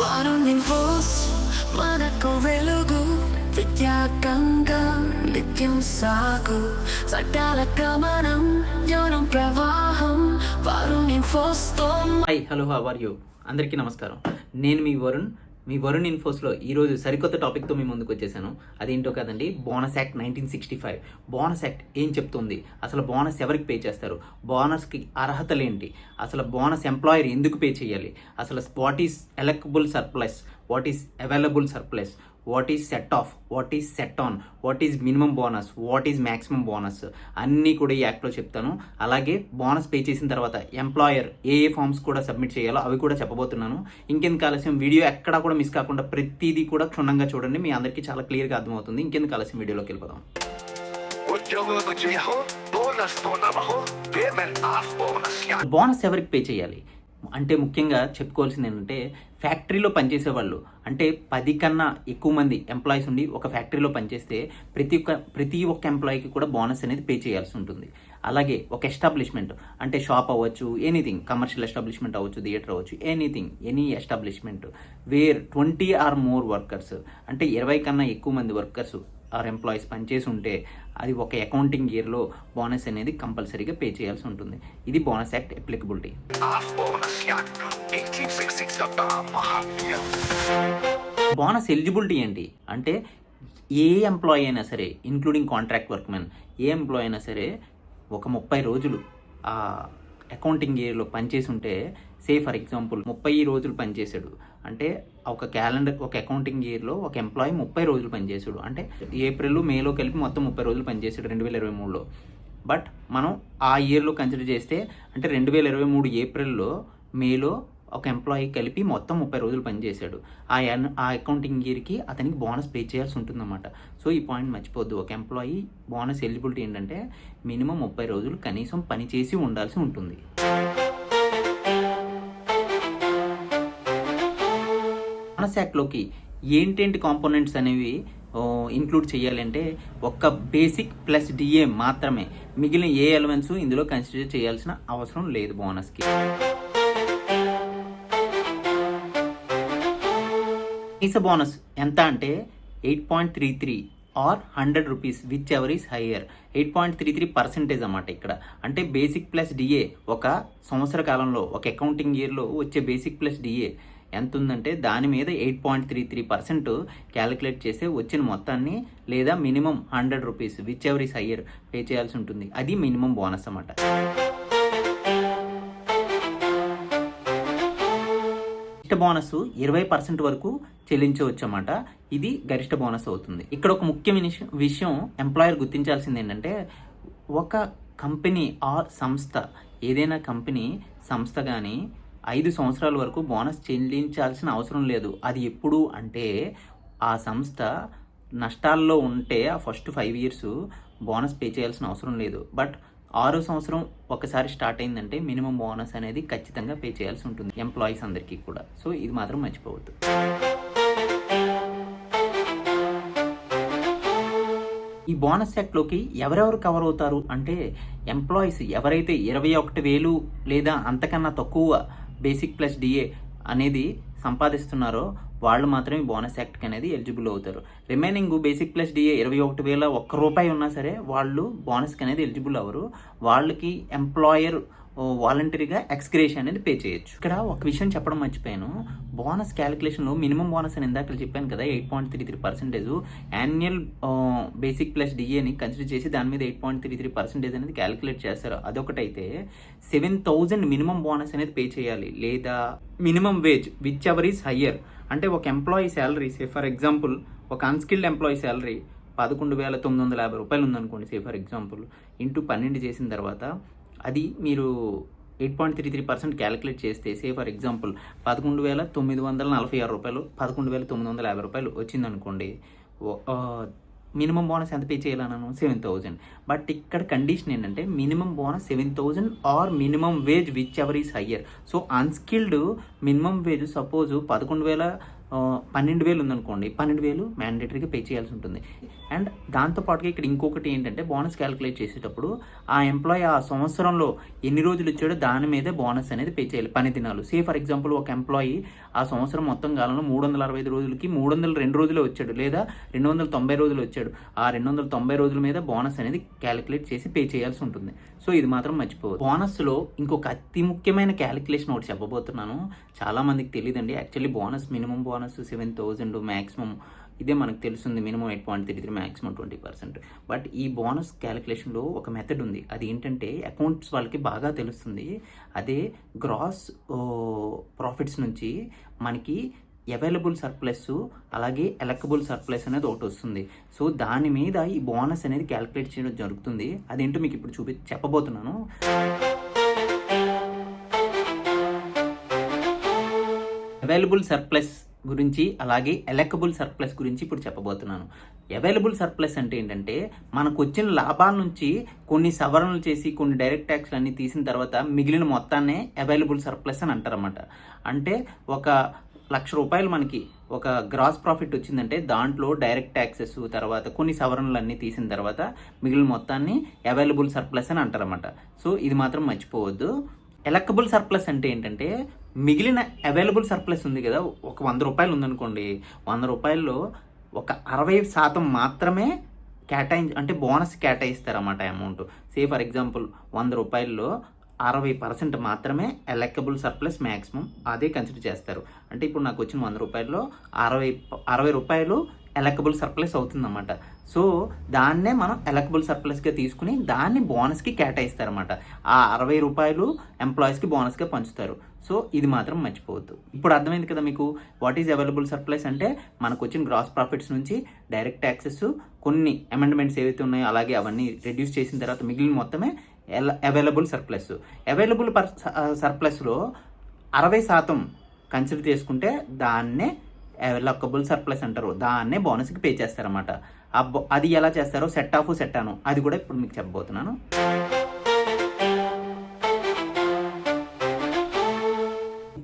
వారు ఫోర్స్ మనకు వెలుగు విద్యాగంగా నిత్యం సాగు. సకాల గమనం యోనం ప్రవాహం వారు ఫోర్స్తో hi hello how are you అందరికీ నమస్కారం. నేను మీ వరుణ్ మీ వరుణ్ ఇన్ఫోస్లో ఈరోజు సరికొత్త టాపిక్తో మీ ముందుకు వచ్చేసాను. అదేంటో కదండి bonus act nineteen sixty five bonus act ఏం చెప్తుంది? అసలు బోనస్ ఎవరికి పే చేస్తారు? బోనస్కి అర్హతలు ఏంటి అసలు బోనస్ ఎంప్లాయర్ ఎందుకు పే చేయాలి? అసలు what is allocable surplus what is available surplus what is set off what is set on what is minimum bonus what is maximum bonus అన్నీ కూడా ఈ యాక్ట్లో చెప్తాను. అలాగే బోనస్ పే చేసిన తర్వాత ఎంప్లాయర్ ఏ ఏ ఫామ్స్ కూడా సబ్మిట్ చేయాలో అవి కూడా చెప్పబోతున్నాను. ఇంకెందుకు ఆలస్యం? వీడియో ఎక్కడా కూడా మిస్ కాకుండా ప్రతిదీ కూడా క్షుణ్ణంగా చూడండి. మీ అందరికీ చాలా క్లియర్గా అర్థమవుతుంది. ఇంకెందుకు ఆలస్యం? వీడియోలోకి వెళ్ళిపోదాం. బోనస్ ఎవరికి పే చేయాలి? అంటే ముఖ్యంగా చెప్పుకోవాల్సింది ఏంటంటే ఫ్యాక్టరీలో పనిచేసే వాళ్ళు అంటే పది కన్నా ఎక్కువ మంది ఎంప్లాయీస్ ఉండి ఒక ఫ్యాక్టరీలో పనిచేస్తే ప్రతి ఒక్క ప్రతి ఒక్క ఎంప్లాయీకి కూడా బోనస్ అనేది పే చేయాల్సి ఉంటుంది. అలాగే ఒక ఎస్టాబ్లిష్మెంట్ అంటే షాప్ అవ్వచ్చు ఎనీథింగ్ కమర్షియల్ ఎస్టాబ్లిష్మెంట్ అవ్వచ్చు థియేటర్ అవ్వచ్చు anything any establishment where twenty or more workers అంటే ఇరవై కన్నా ఎక్కువ మంది వర్కర్స్ ఆర్ ఎంప్లాయీస్ పనిచేసి ఉంటే అది ఒక అకౌంటింగ్ ఇయర్లో బోనస్ అనేది కంపల్సరీగా పే చేయాల్సి ఉంటుంది. ఇది బోనస్ యాక్ట్ అప్లికబిలిటీ బోనస్ యా 1866 యొక్క మహాత్మ్యం బోనస్ ఎలిజిబిలిటీ ఏంటి? అంటే ఏ ఎంప్లాయీ అయినా సరే ఇంక్లూడింగ్ కాంట్రాక్ట్ వర్క్మెన్ ఏ ఎంప్లాయీ అయినా సరే ఒక ముప్పై రోజులు ఆ అకౌంటింగ్ ఇయర్లో పనిచేసి ఉంటే సే ఫర్ ఎగ్జాంపుల్ ముప్పై రోజులు పనిచేశాడు. అంటే ఒక క్యాలెండర్ ఒక అకౌంటింగ్ ఇయర్లో ఒక ఎంప్లాయీ ముప్పై రోజులు పనిచేసాడు అంటే ఏప్రిల్ మేలో కలిపి మొత్తం ముప్పై రోజులు పనిచేసాడు రెండు వేల ఇరవై మూడులో. బట్ మనం ఆ ఇయర్లో కన్సిడర్ చేస్తే అంటే రెండు వేల ఇరవై మూడు ఏప్రిల్లో మేలో ఒక ఎంప్లాయీ కలిపి మొత్తం ముప్పై రోజులు పనిచేశాడు. ఆ ఆ అకౌంటింగ్ ఇయర్కి అతనికి బోనస్ పే చేయాల్సి ఉంటుందన్నమాట. సో ఈ పాయింట్ మర్చిపోద్దు ఒక ఎంప్లాయీ బోనస్ ఎలిజిబిలిటీ ఏంటంటే మినిమం ముప్పై రోజులు కనీసం పని చేసి ఉండాల్సి ఉంటుంది. బోనస్ ఏంటేంటి కాంపోనెంట్స్ అనేవి ఇంక్లూడ్ చేయాలంటే ఒక్క బేసిక్ ప్లస్ డిఏ మాత్రమే. మిగిలిన ఏ ఎలిమెంట్స్ ఇందులో కన్సిడర్ చేయాల్సిన అవసరం లేదు బోనస్కి. కనీస బోనస్ ఎంత అంటే eight point three three or hundred rupees whichever is higher eight point three three percentage అన్నమాట ఇక్కడ. అంటే బేసిక్ ప్లస్ డిఏ ఒక సంవత్సర కాలంలో ఒక అకౌంటింగ్ ఇయర్లో వచ్చే బేసిక్ ప్లస్ డిఏ ఎంత ఉందంటే దాని మీద eight point three three percent calculate చేస్తే వచ్చిన మొత్తాన్ని లేదా minimum hundred rupees whichever higher pay చేయాల్సి ఉంటుంది. అది మినిమం బోనస్ అన్నమాట. గరిష్ట బోనస్ ఇరవై పర్సెంట్ వరకు చెల్లించవచ్చు అన్నమాట ఇది గరిష్ట బోనస్ అవుతుంది. ఇక్కడ ఒక ముఖ్యమైన విషయం ఎంప్లాయర్ గుర్తించాల్సింది ఏంటంటే ఒక కంపెనీ ఆర్ సంస్థ ఏదైనా కంపెనీ సంస్థ కానీ ఐదు సంవత్సరాల వరకు బోనస్ చెల్లించాల్సిన అవసరం లేదు. అది ఎప్పుడు? అంటే ఆ సంస్థ నష్టాల్లో ఉంటే ఆ first five years bonus pay చేయాల్సిన అవసరం లేదు. బట్ ఆరో సంవత్సరం ఒకసారి స్టార్ట్ అయిందంటే మినిమం బోనస్ అనేది ఖచ్చితంగా పే చేయాల్సి ఉంటుంది ఎంప్లాయీస్ అందరికీ కూడా. సో ఇది మాత్రం మర్చిపోవద్దు. ఈ బోనస్ యాక్ట్లోకి ఎవరెవరు కవర్ అవుతారు? అంటే ఎంప్లాయీస్ ఎవరైతే ఇరవై ఒకటి వేలు లేదా అంతకన్నా తక్కువ బేసిక్ ప్లస్ డిఏ అనేది సంపాదిస్తున్నారో వాళ్ళు మాత్రమే బోనస్ యాక్ట్కి అనేది ఎలిజిబుల్ అవుతారు. రిమైనింగ్ బేసిక్ ప్లస్ డిఏ ఇరవై ఒకటి వేల ఒక్క రూపాయి ఉన్నా సరే వాళ్ళు బోనస్కి అనేది ఎలిజిబుల్ అవ్వరు వాళ్ళకి ఎంప్లాయర్ వాలంటరీగా ఎక్స్క్రేషన్ అనేది పే చేయొచ్చు. ఇక్కడ ఒక విషయం చెప్పడం మర్చిపోయాను. బోనస్ క్యాలిక్యులేషన్లో మినిమం బోనస్ అని ఇందాక చెప్పాను కదా eight point three three percentage annual basic plus డిఏని consider చేసి దాని మీద eight point three three percentage అనేది క్యాలిక్యులేట్ చేస్తారు. అదొకటైతే సెవెన్ థౌజండ్ మినిమం బోనస్ అనేది పే చేయాలి. లేదా minimum wage whichever is higher అంటే ఒక employee salary say for example ఒక అన్స్కిల్డ్ ఎంప్లాయీ శాలరీ పదకొండు వేల తొమ్మిది వందల యాభై రూపాయలు ఉందనుకోండి సే ఫర్ ఎగ్జాంపుల్ ఇంటూ పన్నెండు చేసిన తర్వాత అది మీరు eight point three three percent calculate చేస్తే సే ఫర్ ఎగ్జాంపుల్ పదకొండు వేల తొమ్మిది వందల నలభై ఆరు రూపాయలు పదకొండు వేల తొమ్మిది వందల యాభై రూపాయలు వచ్చిందనుకోండి మినిమం బోనస్ ఎంత పే చేయాలన్నాను? సెవెన్ థౌజండ్ బట్ ఇక్కడ కండిషన్ ఏంటంటే minimum bonus seven thousand or minimum wage whichever is higher so unskilled minimum wage suppose పదకొండు వేల పన్నెండు వేలు ఉందనుకోండి పన్నెండు వేలు మ్యాండేటరీగా పే చేయాల్సి ఉంటుంది. అండ్ దాంతోపాటుగా ఇక్కడ ఇంకొకటి ఏంటంటే బోనస్ క్యాలిక్యులేట్ చేసేటప్పుడు ఆ ఎంప్లాయ్ ఆ సంవత్సరంలో ఎన్ని రోజులు ఇచ్చాడో దాని మీదే బోనస్ అనేది పే చేయాలి పని దినాలు. సే ఫర్ ఎగ్జాంపుల్ ఒక ఎంప్లాయీ ఆ సంవత్సరం మొత్తం కాలంలో మూడు వందల అరవై ఐదు రోజులకి మూడు వందల రెండు రోజులు వచ్చాడు లేదా రెండు వందల తొంభై రోజులు వచ్చాడు. ఆ రెండు వందల తొంభై రోజుల మీద బోనస్ అనేది క్యాలిక్యులేట్ చేసి పే చేయాల్సి ఉంటుంది. సో ఇది మాత్రం మర్చిపోవద్దు. బోనస్లో ఇంకొక అతి ముఖ్యమైన క్యాలిక్యులేషన్ ఒకటి చెప్పబోతున్నాను. చాలా మందికి తెలియదండి actually bonus minimum bonus bonus seven thousand maximum ఇదే మనకు తెలుస్తుంది minimum eight point three three maximum twenty percent. But ఈ బోనస్ క్యాలిక్యులేషన్లో ఒక మెథడ్ ఉంది. అది ఏంటంటే అకౌంట్స్ వాళ్ళకి బాగా తెలుస్తుంది. అదే గ్రాస్ ప్రాఫిట్స్ నుంచి మనకి అవైలబుల్ సర్ప్లస్ అలాగే ఎలకబుల్ సర్ప్లస్ అనేది ఒకటి వస్తుంది. సో దాని మీద ఈ బోనస్ అనేది క్యాలిక్యులేట్ చేయడం జరుగుతుంది. అదేంటో మీకు ఇప్పుడు చూపి చెప్పబోతున్నాను. అవైలబుల్ సర్ప్లస్ గురించి అలాగే ఎలకబుల్ సర్ప్లస్ గురించి ఇప్పుడు చెప్పబోతున్నాను. అవైలబుల్ సర్ప్లస్ అంటే ఏంటంటే మనకు వచ్చిన లాభాల నుంచి కొన్ని సవరణలు చేసి కొన్ని డైరెక్ట్ ట్యాక్స్లు అన్నీ తీసిన తర్వాత మిగిలిన మొత్తాన్నే అవైలబుల్ సర్ప్లస్ అని అంటారన్నమాట. అంటే ఒక లక్ష రూపాయలు మనకి ఒక గ్రాస్ ప్రాఫిట్ వచ్చిందంటే దాంట్లో డైరెక్ట్ ట్యాక్సెస్ తర్వాత కొన్ని సవరణలు అన్నీ తీసిన తర్వాత మిగిలిన మొత్తాన్ని అవైలబుల్ సర్ప్లస్ అని అంటారన్నమాట. సో ఇది మాత్రం మర్చిపోవద్దు. ఎలకబుల్ సర్ప్లస్ అంటే ఏంటంటే మిగిలిన అవైలబుల్ సర్ప్లస్ ఉంది కదా ఒక వంద రూపాయలు ఉందనుకోండి వంద రూపాయల్లో ఒక అరవై శాతం మాత్రమే కేటాయి అంటే బోనస్ కేటాయిస్తారన్నమాట అమౌంట్ సే ఫర్ ఎగ్జాంపుల్ వంద రూపాయల్లో అరవై పర్సెంట్ మాత్రమే ఎలెక్కబుల్ సర్ప్లస్ మ్యాక్సిమం అదే కన్సిడర్ చేస్తారు. అంటే ఇప్పుడు నాకు వచ్చిన వంద రూపాయల్లో అరవై అరవై రూపాయలు ఎలెక్కబుల్ సర్ప్లస్ అవుతుందన్నమాట. సో దాన్నే మనం ఎలెక్టబుల్ సర్ప్లస్గా తీసుకుని దాన్ని బోనస్కి కేటాయిస్తారన్నమాట. ఆ అరవై రూపాయలు ఎంప్లాయీస్కి బోనస్గా పంచుతారు. సో ఇది మాత్రం మర్చిపోవద్దు. ఇప్పుడు అర్థమైంది కదా మీకు? వాట్ ఈజ్ అవైలబుల్ సర్ప్లైస్ అంటే మనకు వచ్చిన గ్రాస్ ప్రాఫిట్స్ నుంచి డైరెక్ట్ ట్యాక్సెస్ కొన్ని అమెండ్మెంట్స్ ఏవైతే ఉన్నాయో అలాగే అవన్నీ రెడ్యూస్ చేసిన తర్వాత మిగిలిన మొత్తమే అవైలబుల్ సర్ప్లస్ అవైలబుల్ పర్ సర్ప్లస్లో అరవై శాతం కన్సిడర్ చేసుకుంటే దాన్నే లక్కబుల్ సర్ప్లస్ అంటారు. దాన్నే బోనస్కి పే చేస్తారన్నమాట. అది ఎలా చేస్తారో సెట్ ఆఫ్ సెట్ అను. అది కూడా ఇప్పుడు మీకు చెప్పబోతున్నాను.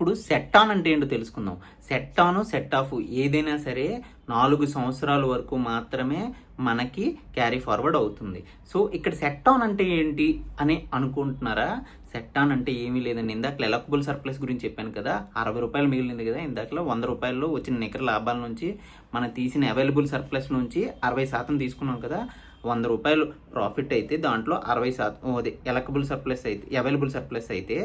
ఇప్పుడు సెట్ ఆన్ అంటే ఏంటో తెలుసుకుందాం. సెట్ ఆన్ సెట్ ఆఫ్ ఏదైనా సరే నాలుగు సంవత్సరాల వరకు మాత్రమే మనకి క్యారీ ఫార్వర్డ్ అవుతుంది. సో ఇక్కడ సెట్ ఆన్ అంటే ఏంటి అని అనుకుంటున్నారా? సెట్ ఆన్ అంటే ఏమీ లేదండి. ఇందాక ఎలక్బుల్ సర్ప్లస్ గురించి చెప్పాను కదా. అరవై రూపాయలు మిగిలింది కదా. ఇందాకలో వంద రూపాయల్లో వచ్చిన నికర లాభాల నుంచి మనం తీసిన అవైలబుల్ సర్ప్లస్ నుంచి అరవై శాతం తీసుకున్నాం కదా. వంద రూపాయలు ప్రాఫిట్ అయితే దాంట్లో అరవై శాతం అదే ఎలకబుల్ సర్ప్లస్ అయితే అవైలబుల్ సర్ప్లస్ అయితే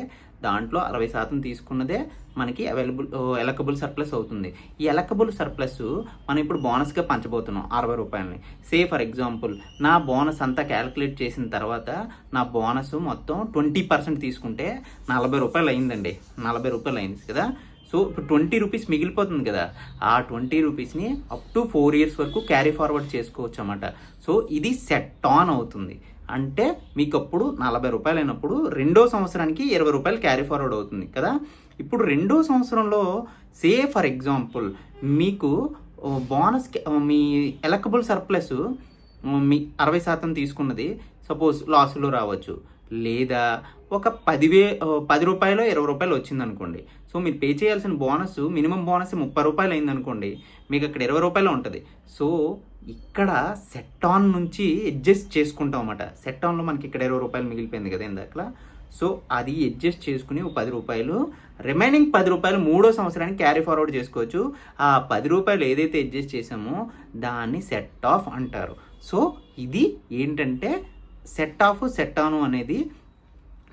దాంట్లో అరవై శాతం తీసుకున్నదే మనకి అవైలబుల్ ఎలకబుల్ సర్ప్లస్ అవుతుంది. ఈ ఎలకబుల్ సర్ప్లస్ మనం ఇప్పుడు బోనస్గా పంచబోతున్నాం అరవై రూపాయలని. సే ఫర్ ఎగ్జాంపుల్ నా బోనస్ అంతా క్యాలిక్యులేట్ చేసిన తర్వాత నా బోనస్ మొత్తం ట్వంటీ పర్సెంట్ తీసుకుంటే నలభై రూపాయలు అయిందండి. నలభై రూపాయలు అయింది కదా. సో ఇప్పుడు ట్వంటీ రూపీస్ మిగిలిపోతుంది కదా. ఆ ట్వంటీ రూపీస్ని అప్ టు ఫోర్ ఇయర్స్ వరకు క్యారీ ఫార్వర్డ్ చేసుకోవచ్చు అన్నమాట. సో ఇది సెట్ ఆన్ అవుతుంది. అంటే మీకు అప్పుడు నలభై రూపాయలు అయినప్పుడు రెండో సంవత్సరానికి ఇరవై రూపాయలు క్యారీ ఫార్వర్డ్ అవుతుంది కదా. ఇప్పుడు రెండో సంవత్సరంలో సే ఫర్ ఎగ్జాంపుల్ మీకు బోనస్ మీ ఎలకబుల్ సర్ప్లస్ మీ అరవై శాతం తీసుకున్నది సపోజ్ లాస్లో రావచ్చు. లేదా ఒక పదివే పది రూపాయలు ఇరవై రూపాయలు వచ్చిందనుకోండి. సో మీరు పే చేయాల్సిన బోనస్ మినిమం బోనస్ ముప్పై రూపాయలు అయింది అనుకోండి మీకు అక్కడ ఇరవై రూపాయలు ఉంటుంది. సో ఇక్కడ సెట్ ఆన్ నుంచి అడ్జస్ట్ చేసుకుంటాం అన్నమాట. సెట్ ఆన్లో మనకి ఇక్కడ ఇరవై రూపాయలు మిగిలిపోయింది కదా ఇందాకలా. సో అది అడ్జస్ట్ చేసుకుని పది రూపాయలు రిమైనింగ్ పది రూపాయలు మూడో సంవత్సరానికి క్యారీ ఫార్వర్డ్ చేసుకోవచ్చు. ఆ పది రూపాయలు ఏదైతే అడ్జస్ట్ చేసామో దాన్ని సెట్ ఆఫ్ అంటారు. సో ఇది ఏంటంటే సెట్ ఆఫ్ సెట్ ఆన్ అనేది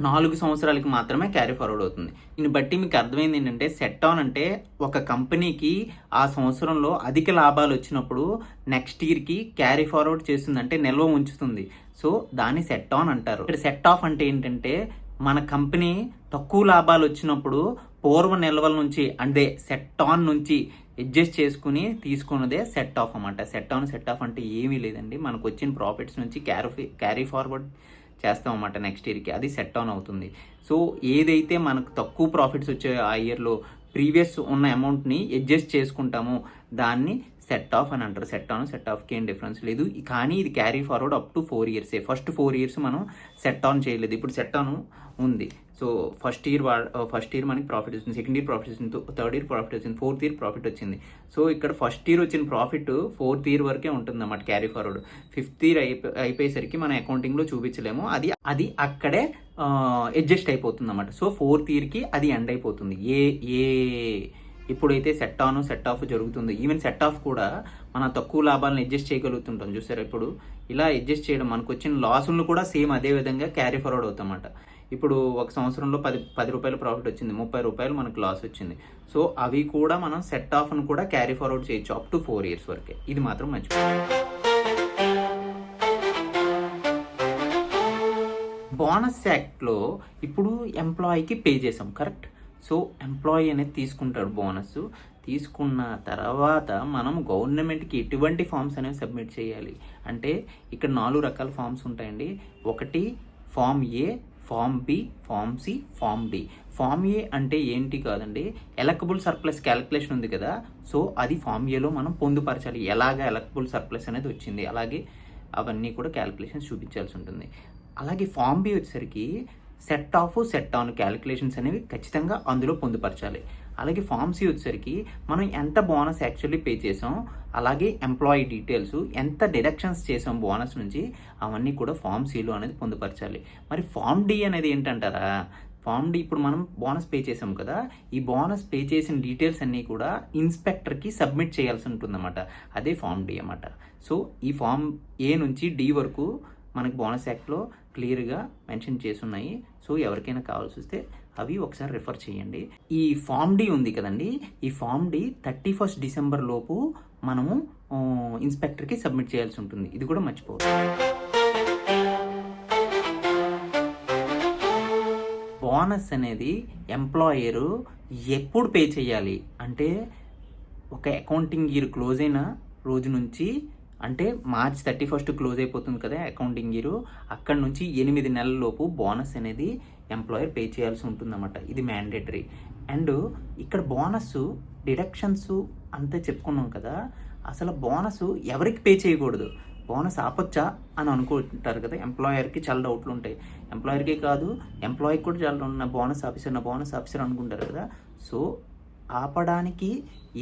నాలుగు సంవత్సరాలకి మాత్రమే క్యారీ ఫార్వర్డ్ అవుతుంది. దీన్ని బట్టి మీకు అర్థమైంది ఏంటంటే సెట్ ఆన్ అంటే ఒక కంపెనీకి ఆ సంవత్సరంలో అధిక లాభాలు వచ్చినప్పుడు నెక్స్ట్ ఇయర్కి క్యారీ ఫార్వర్డ్ చేస్తుంది అంటే నిల్వ ఉంచుతుంది. సో దాన్ని సెట్ ఆన్ అంటారు. ఇక్కడ సెట్ ఆఫ్ అంటే ఏంటంటే మన కంపెనీ తక్కువ లాభాలు వచ్చినప్పుడు పూర్వ నిల్వల నుంచి అంటే సెట్ ఆన్ నుంచి అడ్జస్ట్ చేసుకుని తీసుకున్నదే సెట్ ఆఫ్ అన్నమాట. సెట్ ఆన్ సెట్ ఆఫ్ అంటే ఏమీ లేదండి. మనకు వచ్చిన ప్రాఫిట్స్ నుంచి క్యారీ క్యారీ ఫార్వర్డ్ చేస్తాం అన్నమాట నెక్స్ట్ ఇయర్కి అది సెట్ ఆన్ అవుతుంది. సో ఏదైతే మనకు తక్కువ ప్రాఫిట్స్ వచ్చే ఆ ఇయర్లో ప్రీవియస్ ఉన్న అమౌంట్ని అడ్జస్ట్ చేసుకుంటామో దాన్ని సెట్ ఆఫ్ అని అంటారు సెట్ ఆన్ సెట్ ఆఫ్కి ఏం డిఫరెన్స్ లేదు. కానీ ఇది carry forward up to four ఇయర్సే first four years మనం సెట్ ఆన్ చేయలేదు. ఇప్పుడు సెట్ ఆన్ ఉంది. So first year first year మనకి ప్రాఫిట్ వచ్చింది. సెకండ్ ఇయర్ ప్రాఫిట్ వచ్చింది. థర్డ్ ఇయర్ ప్రాఫిట్ వచ్చింది. ఫోర్త్ ఇయర్ ప్రాఫిట్ వచ్చింది. సో ఇక్కడ ఫస్ట్ ఇయర్ వచ్చిన ప్రాఫిట్ ఫోర్త్ ఇయర్ వరకే ఉంటుంది అన్నమాట క్యారీ ఫార్వర్డ్ ఫిఫ్త్ ఇయర్ అయిపో అయిపోయేసరికి మన అకౌంటింగ్లో చూపించలేము. అది అది అక్కడే uh, అడ్జస్ట్ అయిపోతుంది అన్నమాట సో ఫోర్త్ ఇయర్కి అది ఎండ్ అయిపోతుంది. ఏ ఏ ఇప్పుడైతే సెట్ ఆన్ సెట్ ఆఫ్ జరుగుతుంది. ఈవెన్ సెట్ ఆఫ్ కూడా మన తక్కువ లాభాలను అడ్జస్ట్ చేయగలుగుతుంటాం. చూసారా ఇప్పుడు? ఇలా అడ్జస్ట్ చేయడం మనకు వచ్చిన లాసులను కూడా సేమ్ అదే విధంగా క్యారీ ఫార్వర్డ్ అవుతామన్నమాట ఇప్పుడు ఒక సంవత్సరంలో పది పది రూపాయలు ప్రాఫిట్ వచ్చింది. ముప్పై రూపాయలు మనకు లాస్ వచ్చింది. సో అవి కూడా మనం సెట్ ఆఫ్ను కూడా క్యారీ ఫార్వర్డ్ చేయొచ్చు. అప్ టు ఫోర్ ఇయర్స్ వరకే. ఇది మాత్రం మంచిది బోనస్ యాక్ట్లో ఇప్పుడు ఎంప్లాయీకి పే చేసాం. కరెక్ట్ సో ఎంప్లాయీ అనేది తీసుకుంటాడు బోనస్ తీసుకున్న తర్వాత మనం గవర్నమెంట్కి ఎటువంటి ఫామ్స్ అనేవి సబ్మిట్ చేయాలి? అంటే ఇక్కడ నాలుగు రకాల ఫామ్స్ ఉంటాయండి. ఒకటి form A form B form C form D form A అంటే ఏంటి కాదండి? ఎలక్బుల్ సర్ప్లస్ క్యాలిక్యులేషన్ ఉంది కదా. సో అది ఫామ్ ఏలో మనం పొందుపరచాలి. ఎలాగ ఎలక్బుల్ సర్ప్లస్ అనేది వచ్చింది? అలాగే అవన్నీ కూడా క్యాలిక్యులేషన్స్ చూపించాల్సి ఉంటుంది. అలాగే ఫామ్ బి వచ్చేసరికి set off set on calculations అనేవి ఖచ్చితంగా అందులో పొందుపరచాలి. అలాగే ఫామ్స్ వచ్చేసరికి మనం ఎంత బోనస్ యాక్చువల్లీ పే చేసాం అలాగే ఎంప్లాయీ డీటెయిల్స్ ఎంత డిడక్షన్స్ చేసాం బోనస్ నుంచి అవన్నీ కూడా ఫామ్ సిలో అనేది పొందుపరచాలి. మరి ఫామ్ డి అనేది ఏంటంటారా? ఫామ్ డి ఇప్పుడు మనం బోనస్ పే చేసాం కదా ఈ బోనస్ పే చేసిన డీటెయిల్స్ అన్నీ కూడా ఇన్స్పెక్టర్కి సబ్మిట్ చేయాల్సి ఉంటుందన్నమాట. అదే ఫామ్ డి అన్నమాట. సో ఈ ఫామ్ ఏ నుంచి డి వరకు మనకి బోనస్ యాక్ట్లో క్లియర్గా మెన్షన్ చేసున్నాయి. సో ఎవరికైనా కావాల్సి వస్తే అవి ఒకసారి రిఫర్ చేయండి. ఈ ఫామ్ డి ఉంది కదండి. ఈ form D thirty first December లోపు మనము ఇన్స్పెక్టర్కి సబ్మిట్ చేయాల్సి ఉంటుంది. ఇది కూడా మర్చిపోవద్దు. బోనస్ అనేది ఎంప్లాయరు ఎప్పుడు పే చేయాలి? అంటే ఒక అకౌంటింగ్ ఇయర్ క్లోజ్ అయిన రోజు నుంచి అంటే మార్చ్ థర్టీ ఫస్ట్ క్లోజ్ అయిపోతుంది కదా అకౌంటింగ్ ఇయర్ అక్కడ నుంచి ఎనిమిది నెలల లోపు బోనస్ అనేది ఎంప్లాయర్ పే చేయాల్సి ఉంటుందన్నమాట. ఇది మ్యాండేటరీ అండ్ ఇక్కడ బోనస్ డిడక్షన్స్ అంతే చెప్పుకున్నాం కదా. అసలు బోనస్ ఎవరికి పే చేయకూడదు? బోనస్ ఆపొచ్చా అని అనుకుంటారు కదా ఎంప్లాయర్కి చాలా డౌట్లు ఉంటాయి. ఎంప్లాయర్కే కాదు ఎంప్లాయీకి కూడా చాలా ఉన్న బోనస్ ఆఫీసర్ నా బోనస్ ఆఫీసర్ అనుకుంటారు కదా. సో ఆపడానికి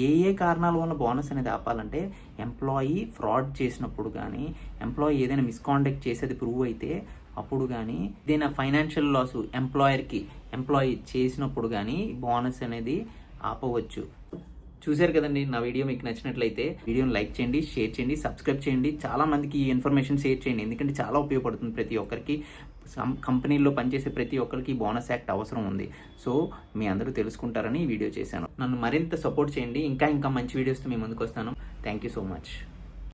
ఏ ఏ కారణాల వల్ల బోనస్ అనేది ఆపాలంటే ఎంప్లాయీ ఫ్రాడ్ చేసినప్పుడు కానీ ఎంప్లాయీ ఏదైనా మిస్కాండక్ట్ చేసేది ప్రూవ్ అయితే అప్పుడు కానీ ఏదైనా ఫైనాన్షియల్ లాస్ ఎంప్లాయర్కి ఎంప్లాయీ చేసినప్పుడు కానీ బోనస్ అనేది ఆపవచ్చు. చూశారు కదండి నా వీడియో మీకు నచ్చినట్లయితే వీడియోని లైక్ చేయండి షేర్ చేయండి సబ్స్క్రైబ్ చేయండి. చాలా మందికి ఈ ఇన్ఫర్మేషన్ షేర్ చేయండి. ఎందుకంటే చాలా ఉపయోగపడుతుంది ప్రతి ఒక్కరికి. కంపెనీల్లో పనిచేసే ప్రతి ఒక్కరికి బోనస్ యాక్ట్ అవసరం ఉంది. సో మీ అందరూ తెలుసుకుంటారని ఈ వీడియో చేశాను. నన్ను మరింత సపోర్ట్ చేయండి. ఇంకా ఇంకా మంచి వీడియోస్తో మీ ముందుకు వస్తాను థ్యాంక్ యూ సో మచ్.